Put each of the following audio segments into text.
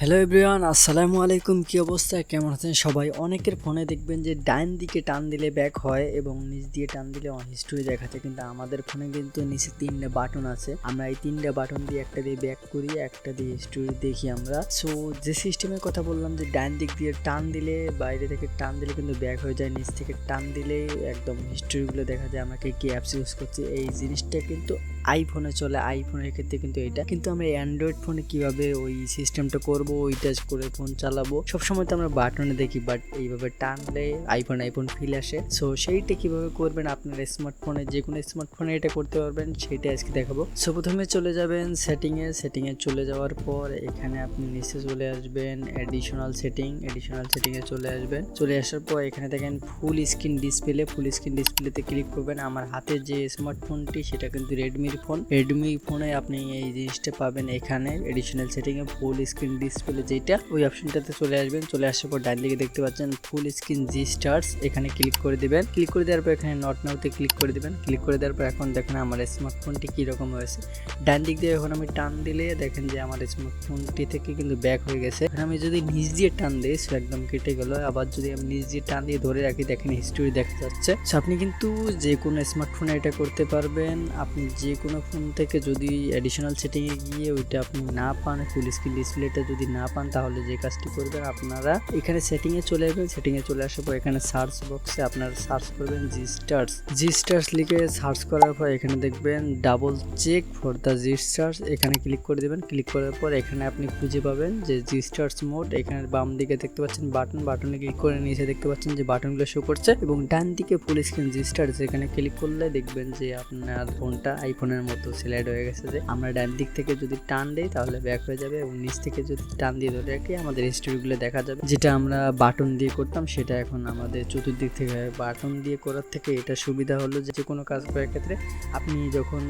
Hello everyone, আসসালামু আলাইকুম। কি অবস্থা? কেমন আছেন সবাই? অনেকের ফোনে দেখবেন যে ডাইন দিকে টান দিলে ব্যাক হয় এবং নিচ দিয়ে টান দিলে হিস্টোরি দেখাচ্ছে, কিন্তু আমাদের ফোনে কিন্তু নিচে তিনটে বাটন আছে। আমরা এই তিনটে বাটন দিয়ে একটা দিয়ে ব্যাক করি, একটা দিয়ে হিস্টোরি দেখি আমরা। সো যে সিস্টেমের কথা বললাম যে ডাইন দিক দিয়ে টান দিলে, বাইরে থেকে টান দিলে কিন্তু ব্যাক হয়ে যায়, নিচ থেকে টান দিলে একদম হিস্টোরিগুলো দেখা যায়। আমাকে কি অ্যাপস ইউজ করছে, এই জিনিসটা কিন্তু আইফোনে চলে। আইফোনের ক্ষেত্রে কিন্তু এটা। কিন্তু আমরা অ্যান্ড্রয়েড ফোনে কীভাবে ওই সিস্টেমটা করব? ওই টাচ করে ফোন চালাবো। সবসময় তো আমরা বাটনে দেখি বাট এইভাবে টানলে আইফোন আইফোন ফিল আসে। সো সেইটা কীভাবে করবেন আপনার স্মার্টফোনে যে কোনো স্মার্টফোনে এটা করতে পারবেন সেইটা আজকে দেখাবো। সো প্রথমে চলে যাবেন সেটিংয়ে সেটিংয়ে চলে যাওয়ার পর এখানে আপনি নিচে চলে আসবেন অ্যাডিশনাল সেটিং এডিশনাল সেটিংয়ে চলে আসবেন। চলে আসার পর এখানে দেখেন full screen display full screen ডিসপ্লেতে ক্লিক করবেন। আমার হাতে যে স্মার্টফোনটি সেটা কিন্তু রেডমির ফোন রেডমি ফোনে আপনি এই জিনিসটা পাবেন এখানে এডিশনাল সেটিংয়ে ফুল স্ক্রিন ডিসপ্লে যেটা, ওই অপশনটাতে চলে আসবেন। চলে আসার পর ডান দিকে দেখতে পাচ্ছেন ফুল স্ক্রিন জি স্টার্স, এখানে ক্লিক করে দিবেন। ক্লিক করে দেওয়ার পর এখানে নট নাওতে ক্লিক করে দিবেন। ক্লিক করে দেওয়ার পর এখন দেখেন আমার স্মার্টফোনটি কীরকম হয়েছে। ডান দিক দিয়ে এখন আমি টান দিলে দেখেন যে আমার স্মার্টফোনটি থেকে কিন্তু ব্যাক হয়ে গেছে। এখন আমি যদি নিচ দিয়ে টান দিই, সে একদম কেটে গেল। আবার যদি আমি নিচ দিয়ে টান দিয়ে ধরে রাখি, দেখেন হিস্টোরি দেখা যাচ্ছে। আপনি কিন্তু যে কোনো স্মার্টফোনে এটা করতে পারবেন। আপনি যে কোনো ফোন থেকে যদি অ্যাডিশনাল সেটিংয়ে গিয়ে ওইটা আপনি না পান ফুল স্ক্রিন ডিসপ্লেটা যদি না পান, তাহলে যে কাজটি করবেন আপনারা এখানে সেটিংয়ে চলে যাবেন সেটিংয়ে চলে আসার পর এখানে সার্চ বক্সে আপনারা সার্চ করবেন জি স্টার্স জি স্টার্স লিখে সার্চ করার পর এখানে দেখবেন double check for the G stars এখানে ক্লিক করে দেবেন। ক্লিক করার পর এখানে আপনি খুঁজে পাবেন যে জি স্টার্স মোড এখানে বাম দিকে দেখতে পাচ্ছেন বাটন বাটনে ক্লিক করে নিচে দেখতে পাচ্ছেন যে বাটনগুলো শো করছে এবং ডান দিকে ফুল স্ক্রিন জি স্টার্স এখানে ক্লিক করলে দেখবেন যে আপনার ফোনটা আইফোনের মতো সিলেক্ট হয়ে গেছে যে আমরা ডান দিক থেকে যদি টান দিই তাহলে ব্যাক হয়ে যাবে এবং নিচ থেকে যদি টান দিয়ে ধরে রাখি আমাদের হিস্টোরিগুলো দেখা যাবে। যেটা আমরা বাটন দিয়ে করতাম, সেটা এখন আমাদের চতুর্দিক থেকে বাটন দিয়ে করার থেকে এটা সুবিধা হলো যে কোনো কাজ করার ক্ষেত্রে আপনি যখন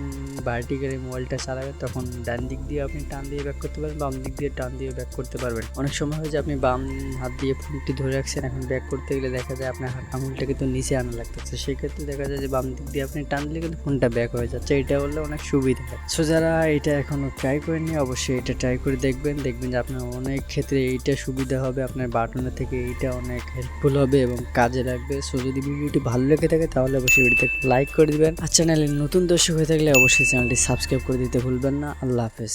ভার্টিক্যালি মোবাইলটা চালাবেন, তখন ডান দিক দিয়ে আপনি টান দিয়ে ব্যাক করতে পারবেন, বাম দিক দিয়ে টান দিয়ে ব্যাক করতে পারবেন। অনেক সময় হয় যে, আপনি বাম হাত দিয়ে ফোনটি ধরে রাখছেন, এখন ব্যাক করতে গেলে দেখা যায় আপনার হাত আঙুলটা কিন্তু নিচে আনা লাগতেছে। সেক্ষেত্রে দেখা যায় যে, বাম দিক দিয়ে আপনি টান দিলে কিন্তু ফোনটা ব্যাক হয়ে যাচ্ছে। এটা হলে অনেক সুবিধা। সো যারা এটা এখনও ট্রাই করেননি, অবশ্যই এটা ট্রাই করে দেখবেন। দেখবেন যে আপনার অনেক ক্ষেত্রে এইটা সুবিধা হবে, আপনার বাটনের থেকে এইটা অনেক হেল্পফুল হবে এবং কাজে লাগবে। সো যদি ভিডিওটি ভালো লেগে থাকে, তাহলে অবশ্যই ভিডিওতে লাইক করে দিবেন। আর চ্যানেলে নতুন দর্শক হয়ে থাকলে অবশ্যই চ্যানেলটি সাবস্ক্রাইব করে দিতে ভুলবেন না। আল্লাহ হাফেজ।